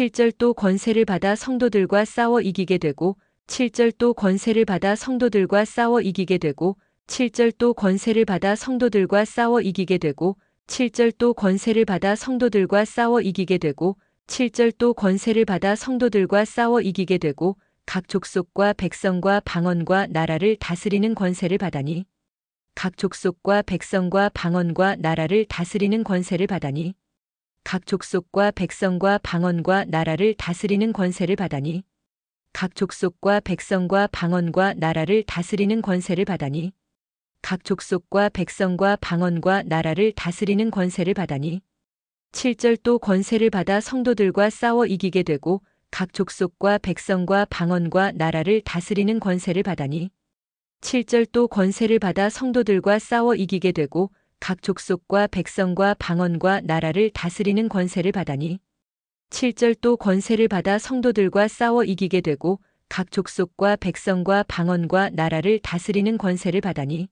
7절 또 권세를 받아 성도들과 싸워 이기게 되고 7절 또 권세를 받아 성도들과 싸워 이기게 되고 7절 또 권세를 받아 성도들과 싸워 이기게 되고 7절 또 권세를 받아 성도들과 싸워 이기게 되고 7절 또 권세를 받아 성도들과 싸워 이기게 되고 각 족속과 백성과 방언과 나라를 다스리는 권세를 받아니 각 족속과 백성과 방언과 나라를 다스리는 권세를 받아니 각 족속과 백성과 방언과 나라를 다스리는 권세를 받아니 각 족속과 백성과 방언과 나라를 다스리는 권세를 받아니 각 족속과 백성과 방언과 나라를 다스리는 권세를 받아니 7절 또 권세를 받아 성도들과 싸워 이기게 되고 각 족속과 백성과 방언과 나라를 다스리는 권세를 받아니 7절 또 권세를 받아 성도들과 싸워 이기게 되고 각 족속과 백성과 방언과 나라를 다스리는 권세를 받아니 7절 또 권세를 받아 성도들과 싸워 이기게 되고 각 족속과 백성과 방언과 나라를 다스리는 권세를 받아니